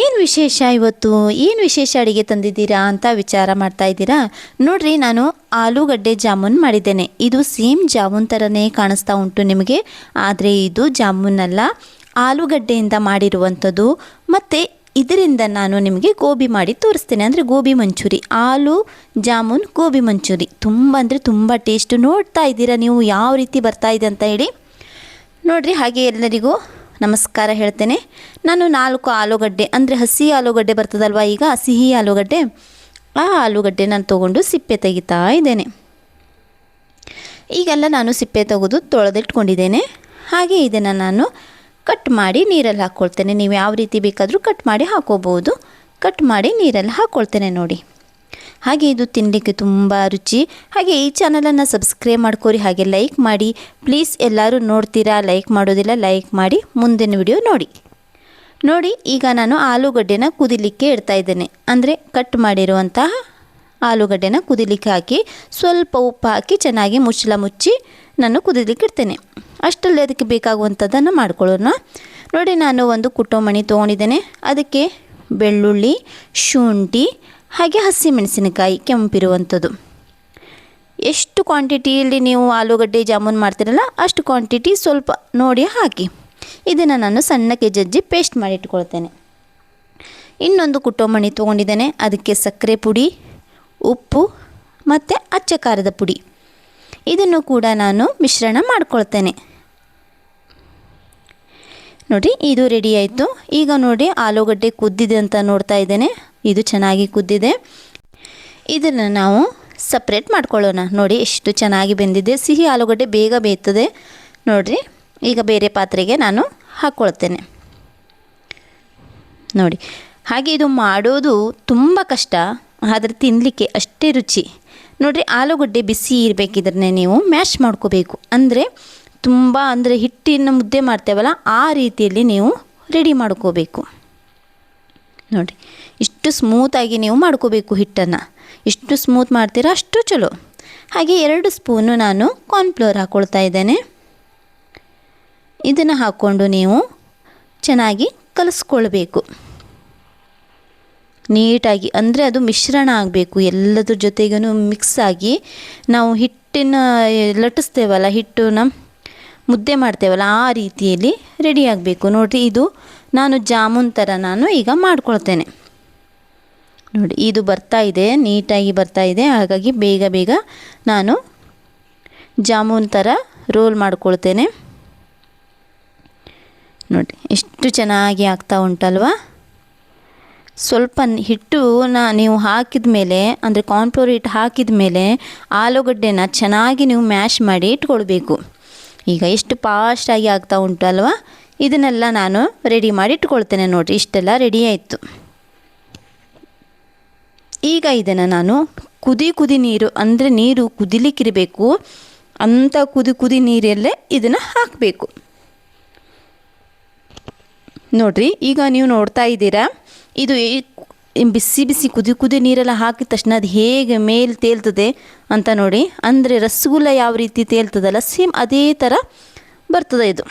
ಏನು ವಿಶೇಷ ಇವತ್ತು? ಏನು ವಿಶೇಷ ಅಡುಗೆ ತಂದಿದ್ದೀರಾ ಅಂತ ವಿಚಾರ ಮಾಡ್ತಾ ಇದ್ದೀರಾ? ನೋಡ್ರಿ, ನಾನು ಆಲೂಗಡ್ಡೆ ಜಾಮೂನ್ ಮಾಡಿದ್ದೇನೆ. ಇದು ಸೇಮ್ ಜಾಮೂನ್ ಥರನೇ ಕಾಣಿಸ್ತಾ ಉಂಟು ನಿಮಗೆ. ಆದರೆ ಇದು ಜಾಮೂನ್ ಅಲ್ಲ ಆಲೂಗಡ್ಡೆಯಿಂದ ಮಾಡಿರುವಂಥದ್ದು. ಮತ್ತು ಇದರಿಂದ ನಾನು ನಿಮಗೆ ಗೋಬಿ ಮಾಡಿ ತೋರಿಸ್ತೇನೆ. ಅಂದರೆ ಗೋಬಿ ಮಂಚೂರಿ. ಆಲೂ, ಜಾಮೂನ್, ಗೋಬಿ ಮಂಚೂರಿ. ತುಂಬ ಅಂದರೆ ತುಂಬ ಟೇಸ್ಟು ನೋಡ್ತಾ ಇದ್ದೀರಾ ನೀವು? ಯಾವ ರೀತಿ ಬರ್ತಾ ಇದೆ ಅಂತ ಹೇಳಿ. ನೋಡಿರಿ, ಹಾಗೆ ಎಲ್ಲರಿಗೂ ನಮಸ್ಕಾರ ಹೇಳ್ತೇನೆ. ನಾನು ನಾಲ್ಕು ಆಲೂಗಡ್ಡೆ, ಅಂದರೆ ಹಸಿ ಆಲೂಗಡ್ಡೆ ಬರ್ತದಲ್ವ ಈಗ? ಸಿಹಿ ಆಲೂಗಡ್ಡೆ. ಆ ಆಲೂಗಡ್ಡೆ ನಾನು ತೊಗೊಂಡು ಸಿಪ್ಪೆ ತೆಗಿತಾ ಇದ್ದೇನೆ. ಈಗೆಲ್ಲ ನಾನು ಸಿಪ್ಪೆ ತೆಗೆದು ತೊಳೆದಿಟ್ಕೊಂಡಿದ್ದೇನೆ. ಹಾಗೆ ಇದನ್ನು ನಾನು ಕಟ್ ಮಾಡಿ ನೀರಲ್ಲಿ ಹಾಕ್ಕೊಳ್ತೇನೆ ನೀವು ಯಾವ ರೀತಿ ಬೇಕಾದರೂ ಕಟ್ ಮಾಡಿ ಹಾಕೋಬೋದು. ಕಟ್ ಮಾಡಿ ನೀರಲ್ಲಿ ಹಾಕ್ಕೊಳ್ತೇನೆ ನೋಡಿ. ಹಾಗೆ ಇದು ತಿನ್ನಲಿಕ್ಕೆ ತುಂಬ ರುಚಿ. ಹಾಗೆ ಈ ಚಾನಲನ್ನು ಸಬ್ಸ್ಕ್ರೈಬ್ ಮಾಡ್ಕೋರಿ, ಹಾಗೆ ಲೈಕ್ ಮಾಡಿ. ಪ್ಲೀಸ್ ಎಲ್ಲರೂ ನೋಡ್ತೀರಾ ಲೈಕ್ ಮಾಡೋದಿಲ್ಲ ಲೈಕ್ ಮಾಡಿ ಮುಂದಿನ ವಿಡಿಯೋ ನೋಡಿ. ನೋಡಿ, ಈಗ ನಾನು ಆಲೂಗಡ್ಡೆನ ಕುದಿಲಿಕ್ಕೆ ಇಡ್ತಾ ಇದ್ದೇನೆ. ಅಂದರೆ ಕಟ್ ಮಾಡಿರುವಂತಹ ಆಲೂಗಡ್ಡೆನ ಕುದಿಲಿಕ್ಕೆ ಹಾಕಿ, ಸ್ವಲ್ಪ ಉಪ್ಪು ಹಾಕಿ ಚೆನ್ನಾಗಿ ಮುಚ್ಚಲ ಮುಚ್ಚಿ ನಾನು ಕುದಿಲಿಕ್ಕೆ ಇಡ್ತೇನೆ. ಅಷ್ಟರಲ್ಲಿ ಅದಕ್ಕೆ ಬೇಕಾಗುವಂಥದ್ದನ್ನು ಮಾಡ್ಕೊಳ್ಳೋಣ. ನೋಡಿ, ನಾನು ಒಂದು ಕುಟುಂಬಣಿ ತೊಗೊಂಡಿದ್ದೇನೆ. ಅದಕ್ಕೆ ಬೆಳ್ಳುಳ್ಳಿ, ಶುಂಠಿ ಹಾಗೆ ಹಸಿಮೆಣಸಿನಕಾಯಿ ಕೆಂಪಿರುವಂಥದ್ದು. ಎಷ್ಟು ಕ್ವಾಂಟಿಟಿಯಲ್ಲಿ ನೀವು ಆಲೂಗಡ್ಡೆ ಜಾಮೂನ್ ಮಾಡ್ತೀರಲ್ಲ, ಅಷ್ಟು ಕ್ವಾಂಟಿಟಿ ಸ್ವಲ್ಪ ನೋಡಿ ಹಾಕಿ. ಇದನ್ನು ನಾನು ಸಣ್ಣಕ್ಕೆ ಜಜ್ಜಿ ಪೇಸ್ಟ್ ಮಾಡಿಟ್ಕೊಳ್ತೇನೆ ಇನ್ನೊಂದು ಕುಟುಂಬಣಿ ತೊಗೊಂಡಿದ್ದೇನೆ, ಅದಕ್ಕೆ ಸಕ್ಕರೆ ಪುಡಿ, ಉಪ್ಪು ಮತ್ತು ಅಚ್ಚ ಖಾರದ ಪುಡಿ. ಇದನ್ನು ಕೂಡ ನಾನು ಮಿಶ್ರಣ ಮಾಡ್ಕೊಳ್ತೇನೆ. ನೋಡಿ, ಇದು ರೆಡಿ ಆಯಿತು. ಈಗ ನೋಡಿ, ಆಲೂಗಡ್ಡೆ ಕುದ್ದಿದೆ ಅಂತ ನೋಡ್ತಾ ಇದ್ದೇನೆ. ಇದು ಚೆನ್ನಾಗಿ ಕುದ್ದಿದೆ. ಇದನ್ನು ನಾವು ಸಪ್ರೇಟ್ ಮಾಡ್ಕೊಳ್ಳೋಣ. ನೋಡಿ ಎಷ್ಟು ಚೆನ್ನಾಗಿ ಬೆಂದಿದೆ. ಸಿಹಿ ಆಲೂಗಡ್ಡೆ ಬೇಗ ಬೇಯ್ತದೆ. ನೋಡಿರಿ, ಈಗ ಬೇರೆ ಪಾತ್ರೆಗೆ ನಾನು ಹಾಕ್ಕೊಳ್ತೇನೆ. ನೋಡಿ, ಹಾಗೆ ಇದು ಮಾಡೋದು ತುಂಬ ಕಷ್ಟ, ಆದರೆ ತಿನ್ನಲಿಕ್ಕೆ ಅಷ್ಟೇ ರುಚಿ. ನೋಡಿರಿ, ಆಲೂಗಡ್ಡೆ ಬಿಸಿ ಇರಬೇಕಿದ್ರೆ ನೀವು ಮ್ಯಾಶ್ ಮಾಡ್ಕೋಬೇಕು. ಅಂದರೆ ತುಂಬ ಅಂದರೆ ಹಿಟ್ಟಿನ ಮುದ್ದೆ ಮಾಡ್ತೇವಲ್ಲ, ಆ ರೀತಿಯಲ್ಲಿ ನೀವು ರೆಡಿ ಮಾಡ್ಕೋಬೇಕು. ನೋಡಿ ಇಷ್ಟು ಸ್ಮೂತಾಗಿ ನೀವು ಮಾಡ್ಕೋಬೇಕು ಹಿಟ್ಟನ್ನು. ಎಷ್ಟು ಸ್ಮೂತ್ ಮಾಡ್ತೀರಾ ಅಷ್ಟು ಚಲೋ. ಹಾಗೆ ಎರಡು ಸ್ಪೂನು ನಾನು ಕಾರ್ನ್ಫ್ಲೋರ್ ಹಾಕ್ಕೊಳ್ತಾ ಇದ್ದೇನೆ. ಇದನ್ನು ಹಾಕ್ಕೊಂಡು ನೀವು ಚೆನ್ನಾಗಿ ಕಲಿಸ್ಕೊಳ್ಬೇಕು. ನೀಟಾಗಿ, ಅಂದರೆ ಅದು ಮಿಶ್ರಣ ಆಗಬೇಕು. ಎಲ್ಲದ್ರ ಜೊತೆಗೂ ಮಿಕ್ಸ್ ಆಗಿ ನಾವು ಹಿಟ್ಟಿನ, ಲಟ್ಟಿಸ್ತೇವಲ್ಲ ಹಿಟ್ಟನ್ನ ಮುದ್ದೆ ಮಾಡ್ತೇವಲ್ಲ ಆ ರೀತಿಯಲ್ಲಿ ರೆಡಿ ಆಗಬೇಕು. ನೋಡಿರಿ, ಇದು ನಾನು ಜಾಮೂನ್ ಥರ ನಾನು ಈಗ ಮಾಡ್ಕೊಳ್ತೇನೆ. ನೋಡಿ, ಇದು ಬರ್ತಾ ಇದೆ, ನೀಟಾಗಿ ಬರ್ತಾ ಇದೆ. ಹಾಗಾಗಿ ಬೇಗ ಬೇಗ ನಾನು ಜಾಮೂನ್ ಥರ ರೋಲ್ ಮಾಡ್ಕೊಳ್ತೇನೆ. ನೋಡಿ ಎಷ್ಟು ಚೆನ್ನಾಗಿ ಆಗ್ತಾ ಉಂಟಲ್ವಾ? ಸ್ವಲ್ಪ ಹಿಟ್ಟು ನಾ ನೀವು ಹಾಕಿದ ಮೇಲೆ, ಅಂದರೆ ಕಾರ್ನ್ಫ್ಲೋರ್ ಹಿಟ್ಟು ಹಾಕಿದ ಮೇಲೆ ಆಲೂಗಡ್ಡೆನ ಚೆನ್ನಾಗಿ ನೀವು ಮ್ಯಾಶ್ ಮಾಡಿ ಇಟ್ಕೊಳ್ಬೇಕು. ಈಗ ಎಷ್ಟು ಫಾಸ್ಟಾಗಿ ಆಗ್ತಾ ಉಂಟು ಅಲ್ವಾ? ಇದನ್ನೆಲ್ಲ ನಾನು ರೆಡಿ ಮಾಡಿ ಇಟ್ಕೊಳ್ತೇನೆ ನೋಡಿರಿ. ಇಷ್ಟೆಲ್ಲ ರೆಡಿ ಆಯಿತು. ಈಗ ಇದನ್ನು ನಾನು ಕುದಿ ಕುದಿ ನೀರು, ಅಂದರೆ ನೀರು ಕುದಿಲಿಕ್ಕಿರಬೇಕು ಅಂಥ ಕುದಿ ಕುದಿ ನೀರಲ್ಲೇ ಇದನ್ನು ಹಾಕಬೇಕು. ನೋಡಿರಿ, ಈಗ ನೀವು ನೋಡ್ತಾ ಇದ್ದೀರಾ, ಇದು ಬಿಸಿ ಬಿಸಿ ಕುದಿ ಕುದಿ ನೀರೆಲ್ಲ ಹಾಕಿದ ತಕ್ಷಣ ಅದು ಹೇಗೆ ಮೇಲೆ ತೇಲ್ತದೆ ಅಂತ ನೋಡಿ. ಅಂದರೆ ರಸಗುಲ್ಲ ಯಾವ ರೀತಿ ತೇಲ್ತದಲ್ಲ, ಸೇಮ್ ಅದೇ ಥರ ಬರ್ತದೆ ಇದು.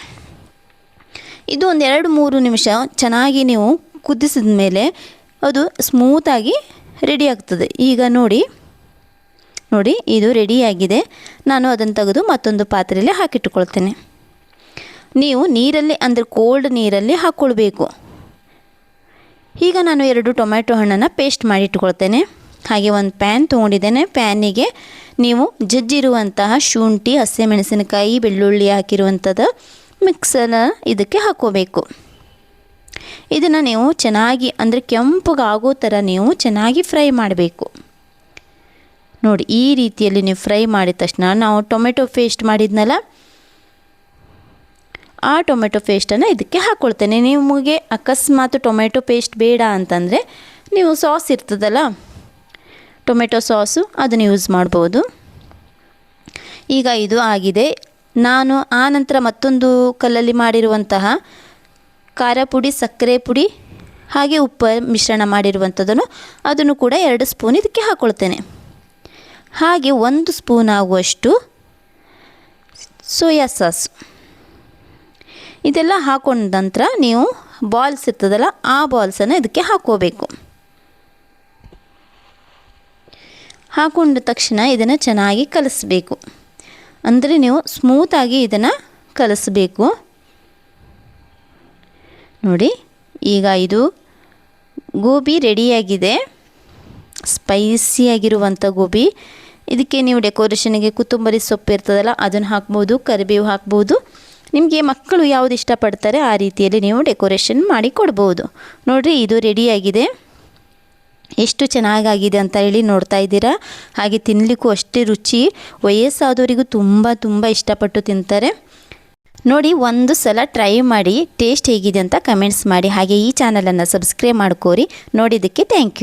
ಇದು ಒಂದು ಎರಡು ಮೂರು ನಿಮಿಷ ಚೆನ್ನಾಗಿ ನೀವು ಕುದಿಸಿದ ಮೇಲೆ ಅದು ಸ್ಮೂತಾಗಿ ರೆಡಿ ಆಗ್ತದೆ. ಈಗ ನೋಡಿ ನೋಡಿ ಇದು ರೆಡಿಯಾಗಿದೆ ನಾನು ಅದನ್ನು ತೆಗೆದು ಮತ್ತೊಂದು ಪಾತ್ರೆಯಲ್ಲಿ ಹಾಕಿಟ್ಟುಕೊಳ್ತೇನೆ. ನೀವು ನೀರಲ್ಲಿ, ಅಂದರೆ ಕೋಲ್ಡ್ ನೀರಲ್ಲಿ ಹಾಕ್ಕೊಳ್ಬೇಕು. ಈಗ ನಾನು ಎರಡು ಟೊಮ್ಯಾಟೊ ಹಣ್ಣನ್ನು ಪೇಸ್ಟ್ ಮಾಡಿ ಇಟ್ಕೊಳ್ತೇನೆ. ಹಾಗೆ ಒಂದು ಪ್ಯಾನ್ ತೊಗೊಂಡಿದ್ದೇನೆ. ಪ್ಯಾನಿಗೆ ನೀವು ಜಜ್ಜಿರುವಂತಹ ಶುಂಠಿ, ಹಸಿಮೆಣಸಿನಕಾಯಿ, ಬೆಳ್ಳುಳ್ಳಿ ಹಾಕಿರುವಂಥದ್ದು ಮಿಕ್ಸನ್ನು ಇದಕ್ಕೆ ಹಾಕೋಬೇಕು ಇದನ್ನು ನೀವು ಚೆನ್ನಾಗಿ, ಅಂದರೆ ಕೆಂಪಗಾಗೋ ಥರ ನೀವು ಚೆನ್ನಾಗಿ ಫ್ರೈ ಮಾಡಬೇಕು. ನೋಡಿ, ಈ ರೀತಿಯಲ್ಲಿ ನೀವು ಫ್ರೈ ಮಾಡಿದ ತಕ್ಷಣ ನಾವು ಟೊಮೆಟೊ ಪೇಸ್ಟ್ ಮಾಡಿದ್ನಲ್ಲ ಆ ಟೊಮೆಟೊ ಪೇಸ್ಟನ್ನು ಇದಕ್ಕೆ ಹಾಕ್ಕೊಳ್ತೇನೆ ನಿಮಗೆ ಅಕಸ್ಮಾತ್ ಟೊಮೆಟೊ ಪೇಸ್ಟ್ ಬೇಡ ಅಂತಂದರೆ ನೀವು ಸಾಸ್ ಇರ್ತದಲ್ಲ, ಟೊಮೆಟೊ ಸಾಸು ಅದನ್ನು ಯೂಸ್ ಮಾಡ್ಬೋದು. ಈಗ ಇದು ಆಗಿದೆ. ನಾನು ಆ ನಂತರ ಮತ್ತೊಂದು ಕಲ್ಲಲ್ಲಿ ಮಾಡಿರುವಂತಹ ಖಾರ ಪುಡಿ, ಸಕ್ಕರೆ ಪುಡಿ, ಹಾಗೆ ಉಪ್ಪು ಮಿಶ್ರಣ ಮಾಡಿರುವಂಥದ್ದನ್ನು ಅದನ್ನು ಕೂಡ ಎರಡು ಸ್ಪೂನ್ ಇದಕ್ಕೆ ಹಾಕ್ಕೊಳ್ತೇನೆ ಹಾಗೆ ಒಂದು ಸ್ಪೂನ್ ಆಗುವಷ್ಟು ಸೋಯಾ ಸಾಸ್. ಇದೆಲ್ಲ ಹಾಕೊಂಡ ನಂತರ ನೀವು ಬಾಲ್ಸ್ ಇರ್ತದಲ್ಲ, ಆ ಬಾಲ್ಸನ್ನು ಇದಕ್ಕೆ ಹಾಕೋಬೇಕು ಹಾಕೊಂಡ ತಕ್ಷಣ ಇದನ್ನು ಚೆನ್ನಾಗಿ ಕಲಿಸ್ಬೇಕು. ಅಂದರೆ ನೀವು ಸ್ಮೂತಾಗಿ ಇದನ್ನು ಕಲಿಸ್ಬೇಕು. ನೋಡಿ, ಈಗ ಇದು ಗೋಬಿ ರೆಡಿಯಾಗಿದೆ ಸ್ಪೈಸಿಯಾಗಿರುವಂಥ ಗೋಬಿ. ಇದಕ್ಕೆ ನೀವು ಡೆಕೋರೇಷನ್ಗೆ ಕೊತ್ತಂಬರಿ ಸೊಪ್ಪು ಇರ್ತದಲ್ಲ, ಅದನ್ನು ಹಾಕ್ಬೋದು, ಕರಿಬೇವು ಹಾಕ್ಬೋದು. ನಿಮಗೆ ಮಕ್ಕಳು ಯಾವುದು ಇಷ್ಟಪಡ್ತಾರೆ ಆ ರೀತಿಯಲ್ಲಿ ನೀವು ಡೆಕೋರೇಷನ್ ಮಾಡಿ ಕೊಡ್ಬೋದು. ನೋಡಿರಿ, ಇದು ರೆಡಿಯಾಗಿದೆ ಎಷ್ಟು ಚೆನ್ನಾಗಾಗಿದೆ ಅಂತ ಹೇಳಿ ನೋಡ್ತಾ ಇದ್ದೀರಾ? ಹಾಗೆ ತಿನ್ನಲಿಕ್ಕೂ ಅಷ್ಟೇ ರುಚಿ. ವಯಸ್ಸಾದವರಿಗೂ ತುಂಬ ತುಂಬ ಇಷ್ಟಪಟ್ಟು ತಿಂತಾರೆ. ನೋಡಿ, ಒಂದು ಸಲ ಟ್ರೈ ಮಾಡಿ ಟೇಸ್ಟ್ ಹೇಗಿದೆ ಅಂತ ಕಮೆಂಟ್ಸ್ ಮಾಡಿ. ಹಾಗೆ ಈ ಚಾನಲನ್ನು ಸಬ್ಸ್ಕ್ರೈಬ್ ಮಾಡ್ಕೋರಿ. ನೋಡಿದ್ದಕ್ಕೆ ಥ್ಯಾಂಕ್ ಯು